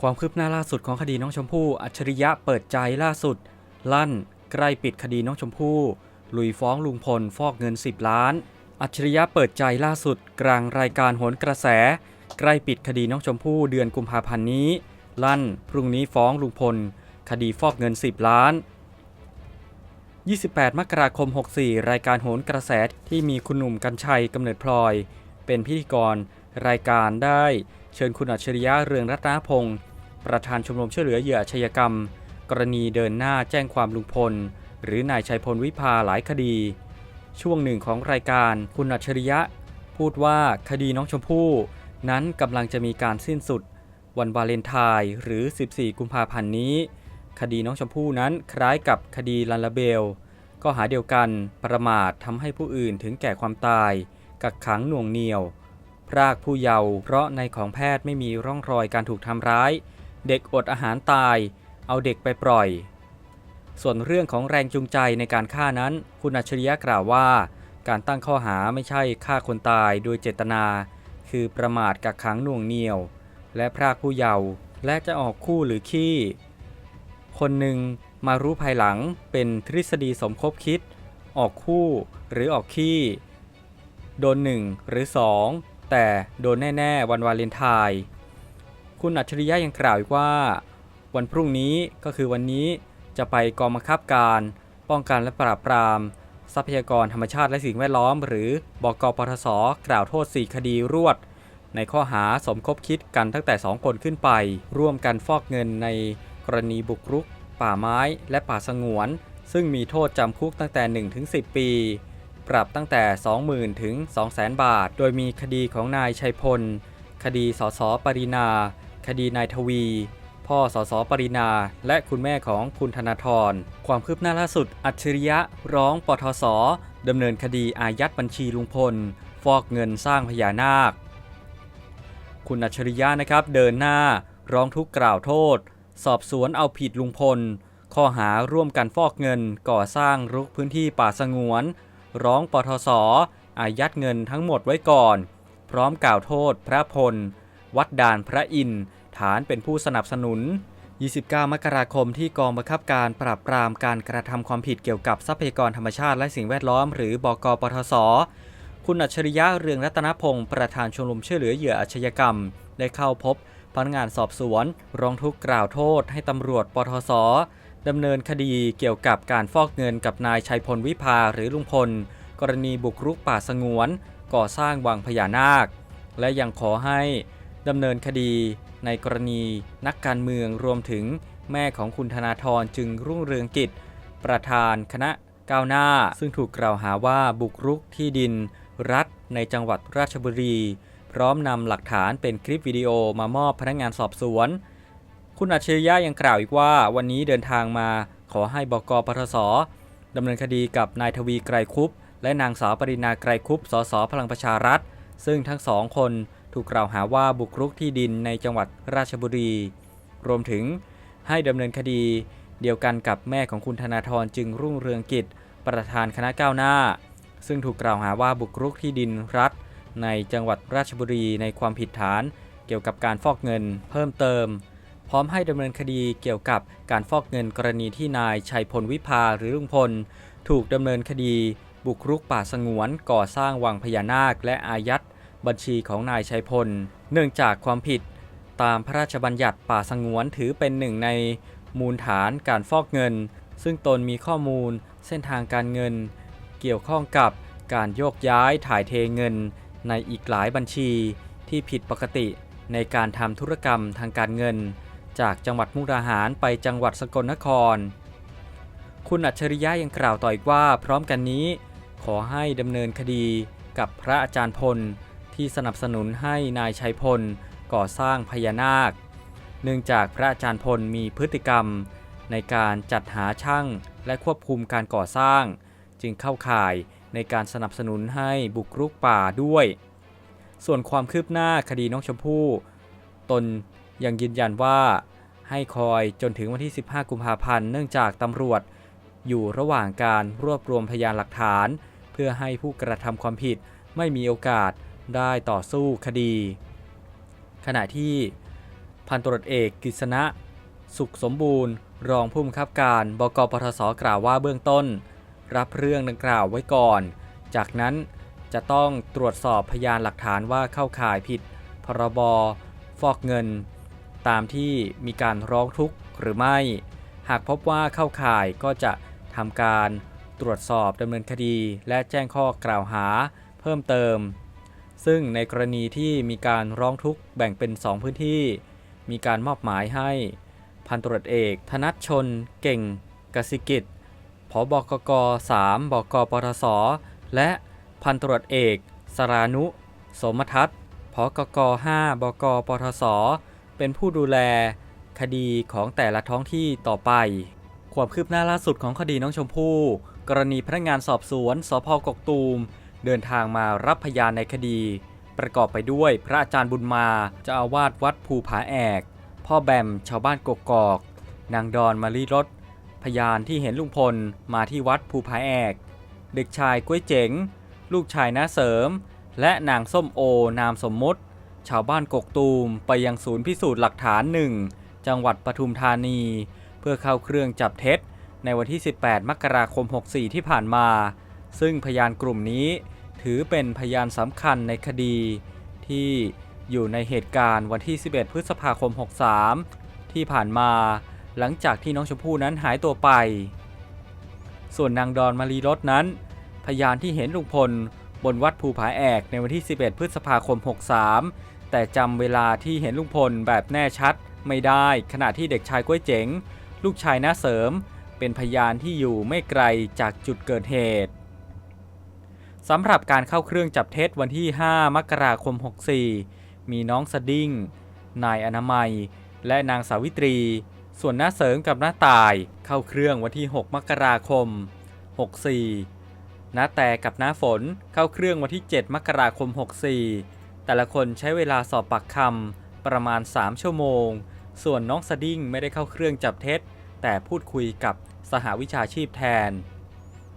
ความคืบหน้าล่าสุดของคดีน้องชมพู่ อัจฉริยะเปิดใจล่าสุด ลั่น ใกล้ปิดคดีน้องชมพู่ลุยฟ้องลุงพลฟอกเงิน 10 ล้าน อัจฉริยะเปิดใจล่าสุด กลางรายการโหนกระแส ใกล้ปิดคดีน้องชมพู่เดือนกุมภาพันธ์นี้ ลั่น พรุ่งนี้ฟ้องลุงพล คดีฟอกเงิน 10 ล้าน 28 มกราคม 64 รายการโหนกระแสที่มีคุณหนุ่มกัญชัยกำเนิดพลอย เป็นพิธีกรรายการได้ เชิญคุณอัจฉริยะเรืองรัตนพงศ์ประธานชมรมช่วยเหลือเหยื่ออาชญากรรม กรณีเดินหน้าแจ้งความลุงพล หรือนายชัยพลวิภาหลายคดี ช่วงหนึ่งของรายการคุณอัจฉริยะ พูดว่าคดีน้องชมพู่ นั้นกำลังจะมีการสิ้นสุด วันวาเลนไทน์หรือ 14 กุมภาพันธ์นี้ คดีน้องชมพู่นั้นคล้ายกับคดีลันลาเบล ก็หาเดียวกันประมาททำให้ผู้อื่นถึงแก่ความตาย กักขังหน่วงเหนียว พรากผู้เยาว์เพราะในของแพทย์ไม่มีร่องรอยการถูกทำร้าย เด็กอดอาหารตาย เอาเด็กไปปล่อย ส่วนเรื่องของแรงจูงใจในการฆ่านั้น คุณอัจฉริยะกล่าวว่า การตั้งข้อหาไม่ใช่ฆ่าคนตายโดยเจตนา คือประมาทกักขังหน่วงเหนียว และพรากผู้เยาว์และจะออกคู่หรือขี้ คนหนึ่งมารู้ภายหลังเป็นทฤษฎีสมคบคิด ออกคู่หรือออกขี้ โดนหนึ่งหรือสอง แต่โดนแน่ๆวันวาเลนไทน์คุณอัจฉริยะยังกล่าวอีกว่า วันพรุ่งนี้ก็คือวันนี้จะไปกองบังคับการ ป้องกันและปราบปราม ทรัพยากรธรรมชาติและสิ่งแวดล้อม หรือบกปทศกล่าวโทษ 4 คดีรวด ในข้อหาสมคบคิดกันตั้งแต่ 2 คนขึ้นไป ร่วมกันฟอกเงินในกรณีบุกรุก ป่าไม้ และป่าสงวน ซึ่งมีโทษจำคุกตั้งแต่ 1-10 ปี ปรับตั้งแต่ 20,000 ถึง 200,000 บาท โดยมีคดีของนายชัยพล คดีสสปรินา คดีนายทวี พ่อสสปรินา และคุณแม่ของคุณธนาธร ความคืบหน้าล่าสุด อัจฉริยะ ร้องปทศดำเนินคดีอายัดบัญชีลุงพล ฟอกเงินสร้างพญานาค คุณอัจฉริยะนะครับเดินหน้า ร้องทุกข์กล่าวโทษ สอบสวนเอาผิดลุงพล ข้อหาร่วมกันฟอกเงินก่อสร้างรุกพื้นที่ป่าสงวน ร้องปทศอายัดเงินทั้งหมดไว้ก่อน พร้อมกล่าวโทษพระพล วัดด่านพระอินฐานเป็นผู้สนับสนุน 29 มกราคมที่กองบังคับการปราบปรามการกระทำความผิดเกี่ยวกับทรัพยากรธรรมชาติและสิ่งแวดล้อม หรือบกปทศคุณอัจฉริยะเรืองรัตนพงศ์ประธานชมรมช่วยเหลือเหยื่ออาชญากรรม ได้เข้าพบพนักงานสอบสวนร้องทุกข์กล่าวโทษให้ตำรวจปทศ ดำเนินคดีเกี่ยวกับการฟอกเงินกับนายชัยพลวิภาหรือลุงพล กรณีบุกรุกป่าสงวน ก่อสร้างวังพญานาค และยังขอให้ดำเนินคดีในกรณีนักการเมืองรวมถึงแม่ของคุณธนาธรจึงรุ่งเรืองกิจ ประธานคณะก้าวหน้า ซึ่งถูกกล่าวหาว่าบุกรุกที่ดิน รัฐในจังหวัดราชบุรี พร้อมนำหลักฐานเป็นคลิปวิดีโอมามอบพนักงานสอบสวน คุณอัจฉริยะยังกล่าวอีกว่า วันนี้เดินทางมาขอให้บกปทศดำเนินคดีกับนายทวีไกรคุปและนางสาวปรินาไกรคุปสสพลังประชารัฐ ซึ่งทั้งสองคนถูกกล่าวหาว่าบุกรุกที่ดินในจังหวัดราชบุรี รวมถึงให้ดำเนินคดีเดียวกันกับแม่ของคุณธนาธรจึงรุ่งเรืองกิจ ประธานคณะก้าวหน้า ซึ่งถูกกล่าวหาว่าบุกรุกที่ดินรัฐ ในจังหวัดราชบุรีในความผิดฐาน เกี่ยวกับการฟอกเงิน เพิ่มเติม พร้อมให้ดำเนินคดีเกี่ยวกับการฟอกเงินกรณีที่นายชัยพลวิภาหรือลุงพล ถูกดำเนินคดี บุกรุกป่าสงวน ก่อสร้างวังพญานาค และอายัดบัญชีของนายชัยพล เนื่องจากความผิด ตามพระราชบัญญัติป่าสงวนถือเป็นหนึ่งในมูลฐานการฟอกเงิน ซึ่งตนมีข้อมูลเส้นทางการเงิน เกี่ยวข้องกับการโยกย้ายถ่ายเทเงิน ในอีกหลายบัญชีที่ผิดปกติในการทำธุรกรรมทางการเงิน จากจังหวัดมุกดาหารไปจังหวัดสกลนคร คุณอัจฉริยะยังกล่าวต่ออีกว่า พร้อมกันนี้ ขอให้ดำเนินคดีกับพระอาจารย์พล ที่สนับสนุนให้นายชัยพลก่อสร้างพญานาค เนื่องจากพระอาจารย์พลมีพฤติกรรม ในการจัดหาช่างและควบคุมการก่อสร้าง จึงเข้าข่ายในการสนับสนุนให้บุกรุกป่าด้วย ส่วนความคืบหน้าคดีน้องชมพู่ ตน ยังยืนยันว่าให้คอยจนถึงวันที่ 15 กุมภาพันธ์เนื่องจากตำรวจ อยู่ระหว่างการรวบรวมพยานหลักฐาน เพื่อให้ผู้กระทำความผิดไม่มีโอกาสได้ต่อสู้คดี ขณะที่พันตรวจเอกกฤษณะ สุขสมบูรณ์ รองผู้บังคับการบกปทศกล่าวว่าเบื้องต้น รับเรื่องดังกล่าวไว้ก่อน จากนั้นจะต้องตรวจสอบพยานหลักฐานว่าเข้าข่ายผิด พรบฟอกเงิน ตามที่มีการร้องทุกข์หรือไม่ หากพบว่าเข้าข่ายก็จะทำการตรวจสอบดำเนินคดี และแจ้งข้อกล่าวหาเพิ่มเติม ซึ่งในกรณีที่มีการร้องทุกข์แบ่งเป็น 2 พื้นที่ มีการมอบหมายให้พันตรวจเอก ธนัชชน เก่งกสิกิจผบกก 3 บกปทศ และพันตรวจเอก สรานุ สมทัศน์ผกก 5 บกปทศ เป็นผู้ดูแลคดีของแต่ละท้องที่ต่อไป ความคืบหน้าล่าสุดของคดีน้องชมพู่ กรณีพนักงานสอบสวนสพกกตูม เดินทางมารับพยานในคดี ประกอบไปด้วยพระอาจารย์บุญมาเจ้าอาวาสวัดภูผาแอก พ่อแบมชาวบ้านกกอก นางดอนมารีรถพยานที่เห็นลุงพลมาที่วัดภูผาแอก เด็กชายกุ้ยเจ๋ง ลูกชายน้าเสริม และนางส้มโอนามสมมติ ชาวบ้านกกตูมไปยังศูนย์พิสูจน์หลักฐานหนึ่งจังหวัดปทุมธานี เพื่อเข้าเครื่องจับเท็จ ในวันที่ 18 มกราคม 64 ที่ผ่านมา ซึ่งพยานกลุ่มนี้ ถือเป็นพยานสำคัญในคดี ที่อยู่ในเหตุการณ์วันที่ 11 พฤษภาคม 63 ที่ผ่านมา หลังจากที่น้องชมพู่นั้นหายตัวไป ส่วนนางดอนมารีรถนั้น พยานที่เห็นลุงพลบนวัดภูผาแอกในวันที่ 11 พฤษภาคม 63 แต่จำเวลาที่เห็นลุงพลแบบแน่ชัดไม่ได้ขณะที่เด็กชายก้วยเจ๋ง ลูกชายน้าเสริม เป็นพยานที่อยู่ไม่ไกลจากจุดเกิดเหตุสำหรับการเข้าเครื่องจับเท็จวันที่ 5 มกราคม 64 มีน้องสดิ้ง นายอนามัย และนางสาวิตรี ส่วนน้าเสริมกับน้าตายเข้าเครื่องวันที่ 6 มกราคม 64น้าแต่กับน้าฝนเข้าเครื่องวันที่ 7 มกราคม 64 แต่ละคนใช้เวลาสอบปากคำประมาณ 3 ชั่วโมง ส่วนน้องสดิ้งไม่ได้เข้าเครื่องจับเท็จ แต่พูดคุยกับสหวิชาชีพแทน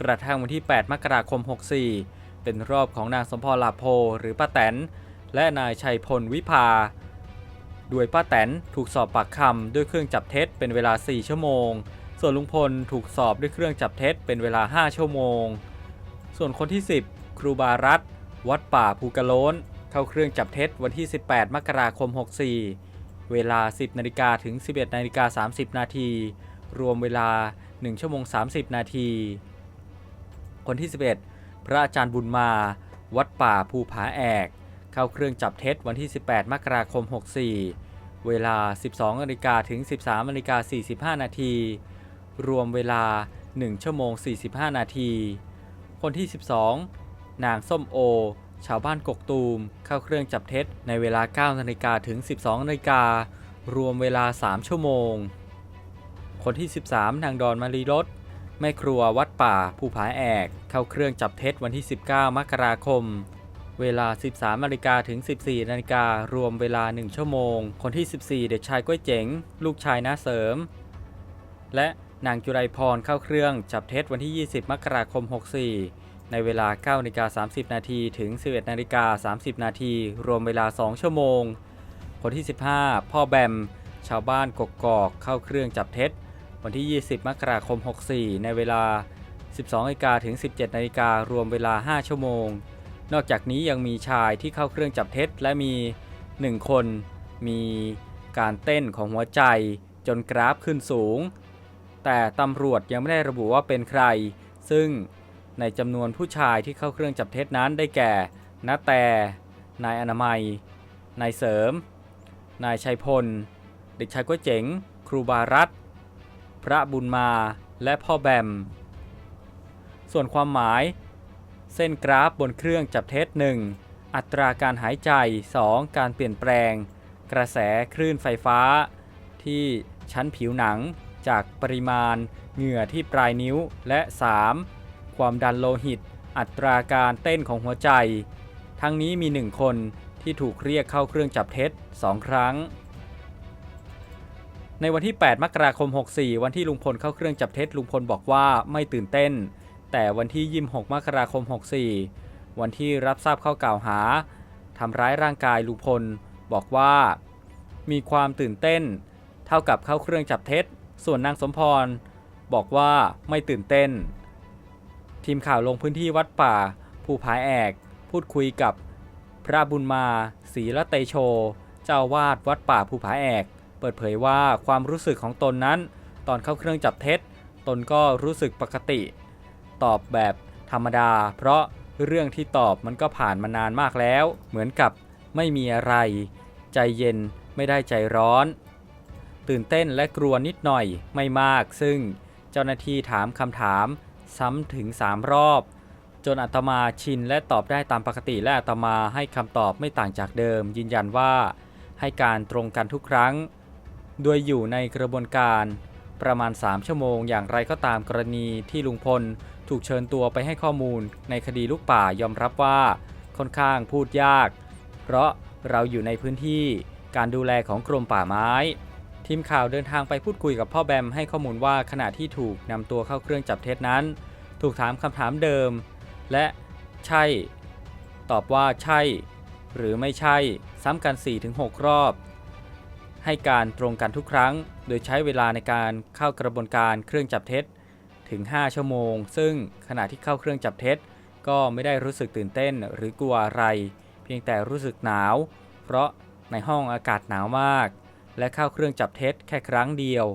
กระทั่งวันที่ 8 มกราคม 64 เป็นรอบของนางสมพรลาโพหรือป้าแตน และนายชัยพลวิภาด้วยป้าแตนถูกสอบปากคำด้วยเครื่องจับเท็จเป็นเวลา 4 ชั่วโมง ส่วนลุงพลถูกสอบด้วยเครื่องจับเท็จเป็นเวลา 5 ชั่วโมง ส่วนคนที่ 10 ครูบารัตวัดป่าภูกระโล้น เข้าเครื่องจับเท็จวันที่ 18 มกราคม 64 เวลา 10นาฬิกาถึง 11นาฬิกา30 นาที รวมเวลา 1 ชั่วโมง 30 นาที คนที่ 11 พระอาจารย์บุญมา วัดป่าภูผาแอก เข้าเครื่องจับเท็จวันที่ 18 มกราคม 64 เวลา 12นาฬิกาถึง 13นาฬิกา45 นาที รวมเวลา 1 ชั่วโมง 45 นาที คนที่ 12 นางส้มโอ ชาวบ้านกกตูม เข้าเครื่องจับเท็จในเวลา 9 นาฬิกาถึง 12 นาฬิกา รวมเวลา 3 ชั่วโมง คนที่ 13 นางดอนมารีรถแม่ครัววัดป่าภูผาแอก เข้าเครื่องจับเท็จวันที่ 19 มกราคม เวลา 13 นาฬิกาถึง 14 นาฬิการวมเวลา 1 ชั่วโมง คนที่ 14 เด็กชายก้วยเจ๋ง ลูกชายน้าเสริม และนางจุไรพรเข้าเครื่องจับเท็จวันที่ 20 มกราคม 64 ในเวลา9นาฬิกา30 นาทีถึง 11นาฬิกา30 นาทีรวมเวลา 2 ชั่วโมง คนที่ 15 พ่อแบม ชาวบ้านกกอกเข้าเครื่องจับเท็จ วันที่ 20 มกราคม 64 ในเวลา 12นาฬิกาถึง 17นาฬิการวมเวลา 5 ชั่วโมง นอกจากนี้ยังมีชายที่เข้าเครื่องจับเท็จ และมี 1 คน มีการเต้นของหัวใจจนกราฟขึ้นสูง แต่ตำรวจยังไม่ได้ระบุว่าเป็นใคร ซึ่ง ในจำนวนผู้ชายที่เข้าเครื่องจับเท็จนั้นได้แก่นาแต่ นายอนามัย นายเสริม นายชัยพล เด็กชายก๋วยเจ๋ง ครูบารัตพระบุญมา และพ่อแบม ส่วนความหมาย เส้นกราฟบนเครื่องจับเท็จ 1. อัตราการหายใจ 2. การเปลี่ยนแปลง กระแสคลื่นไฟฟ้า ที่ชั้นผิวหนังจากปริมาณเหงื่อที่ปลายนิ้วและ 3. ความดันโลหิต อัตราการเต้นของหัวใจ ทั้งนี้มี 1 คนที่ถูกเรียกเข้าเครื่องจับเท็จ 2 ครั้ง ในวันที่ 8 มกราคม 64 วันที่ลุงพลเข้าเครื่องจับเท็จลุงพลบอกว่าไม่ตื่นเต้น แต่วันที่ 26 มกราคม 64 วันที่รับทราบข้อกล่าวหาทำร้ายร่างกายลุงพล บอกว่า มีความตื่นเต้น เท่ากับเข้าเครื่องจับเท็จ ส่วนนางสมพร บอกว่าไม่ตื่นเต้น ทีมข่าวลงพื้นที่วัดป่า ภูผาแอก พูดคุยกับพระบุญมาศรีละเตโช เจ้าอาวาดวัดป่าภูผาแอก เปิดเผยว่าความรู้สึกของตนนั้น ตอนเข้าเครื่องจับเท็จ ตนก็รู้สึกปกติ ตอบแบบธรรมดา เพราะเรื่องที่ตอบมันก็ผ่านมานานมากแล้ว เหมือนกับไม่มีอะไร ใจเย็นไม่ได้ใจร้อน ตื่นเต้นและกลัวนิดหน่อยไม่มาก ซึ่งเจ้าหน้าที่ถามคำถาม ซ้ำถึง 3 รอบ จนอาตมาชินและตอบได้ตามปกติและอาตมาให้คำตอบไม่ต่างจากเดิม ยืนยันว่าให้การตรงกันทุกครั้ง โดยอยู่ในกระบวนการประมาณ 3 ชั่วโมง อย่างไรก็ตามกรณีที่ลุงพลถูกเชิญตัวไปให้ข้อมูล ในคดีลูกป่ายอมรับว่าค่อนข้างพูดยาก เพราะเราอยู่ในพื้นที่การดูแลของกรมป่าไม้ ทีมข่าวเดินทางไปพูดคุยกับพ่อแบมให้ข้อมูลว่าขณะที่ถูกนำตัวเข้าเครื่องจับเท็จนั้น ถูกถามคำถามเดิม และใช่ ตอบว่าใช่ หรือไม่ใช่ ซ้ำกัน 4-6 รอบ ให้การตรงกันทุกครั้ง โดยใช้เวลาในการเข้ากระบวนการเครื่องจับเท็จถึง 5 ชั่วโมง ซึ่งขณะที่เข้าเครื่องจับเท็จ ก็ไม่ได้รู้สึกตื่นเต้นหรือกลัวอะไร เพียงแต่รู้สึกหนาว เพราะในห้องอากาศหนาวมาก และเข้าเครื่องจับเท็จแค่ครั้งเดียว